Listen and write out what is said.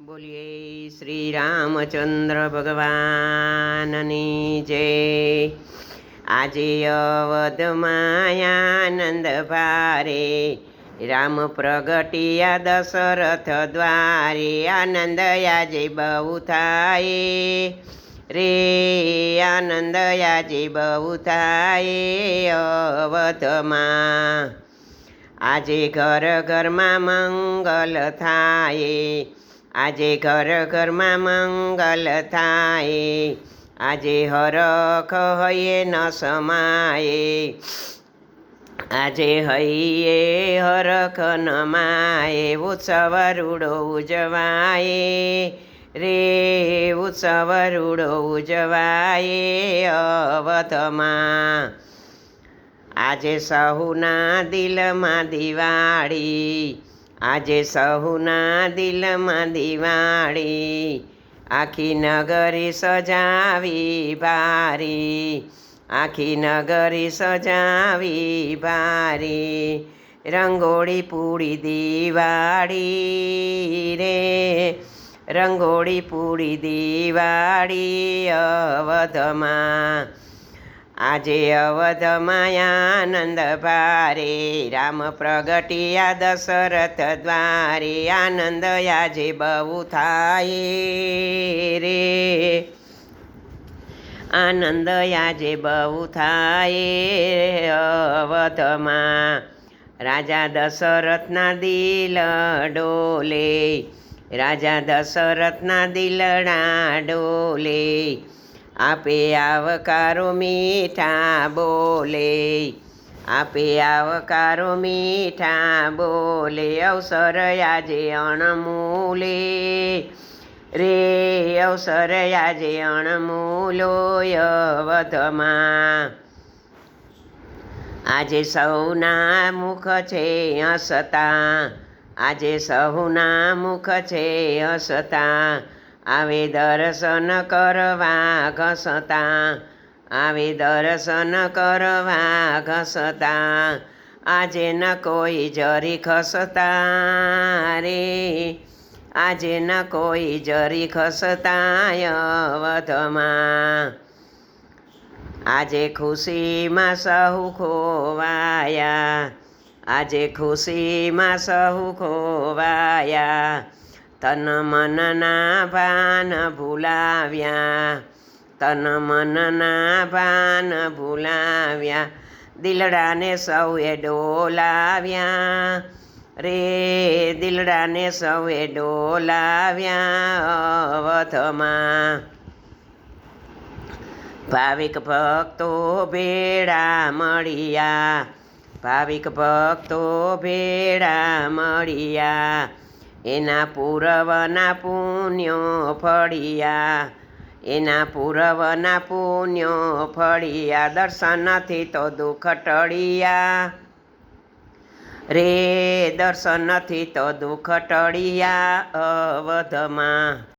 બોલીએ શ્રી રામચંદ્ર ભગવાનની જય. આજે અવધમાં આનંદ ભારે, રામ પ્રગટિયા દશરથ દ્વારે, આનંદ આજે બહુ થાય. રે આનંદ આજે બહુ થાય અવધમાં આજે ઘર ઘરમાં મંગલ થાય. આજે ઘર ઘરમાં મંગલ થાય, આજે હરખ હૈયે ન સમાયે. આજે હૈયે હરખ ન માયે, ઉત્સવ રૂડો ઉજવાય. રે ઉત્સવ રૂડો ઉજવાય અવધમાં. આજે સહુના દિલમાં દિવાળી આજે સહુના દિલમાં દિવાળી, આખી નગરી સજાવી ભારી, આખી નગરી સજાવી ભારી, રંગોળી પૂરી દિવાળી રે, રંગોળી પૂરી દિવાળી અવધમાં. આજે અવધ માયાનંદ ભારે, રામ પ્રગટિયા દશરથ દ્વારે, આનંદ આજે બહુ થાય રે. આનંદ આજે બહુ થાય અવધમાં. રાજા દશરથના દિલ ડોલે, રાજા દશરથના દિલડા ડોલે આપે આવકારો મીઠા બોલે. આપે આવકારો મીઠા બોલે. અવસર આજે અણમૂલે. રે, અવસર આજે અણમૂલો યવધમાં આજે સૌના મુખ છે હસતા. આજે સૌના મુખ છે હસતા. આવે દર્શન કરવા ઘસતા, આવે દર્શન કરવા ઘસતા, આજે ન કોઈ જરી ખસતા રે. આજે ન કોઈ જરી ખસતા અવધમાં આજે ખુશીમાં સહુ ખોવાયા, આજે ખુશીમાં સહુ ખોવાયા. તન મનના ભાન ભૂલાવ્યા. તન મનના ભાન ભૂલાવ્યા. દિલડાને સૌએ ડોલાવ્યા. રે દિલડાને સૌએ ડોલાવ્યા અવધમાં. ભાવિક ભક્તો ભેળા મળ્યા. ભાવિક ભક્તો ભેળા મળ્યા. એના પૂરવના પુણ્યો ફળિયા. એના પૂરવના પુણ્યો ફળિયા. દર્શનથી તો દુઃખ ટળિયા. રે, દર્શનથી તો દુઃખ ટળિયા અવધમાં.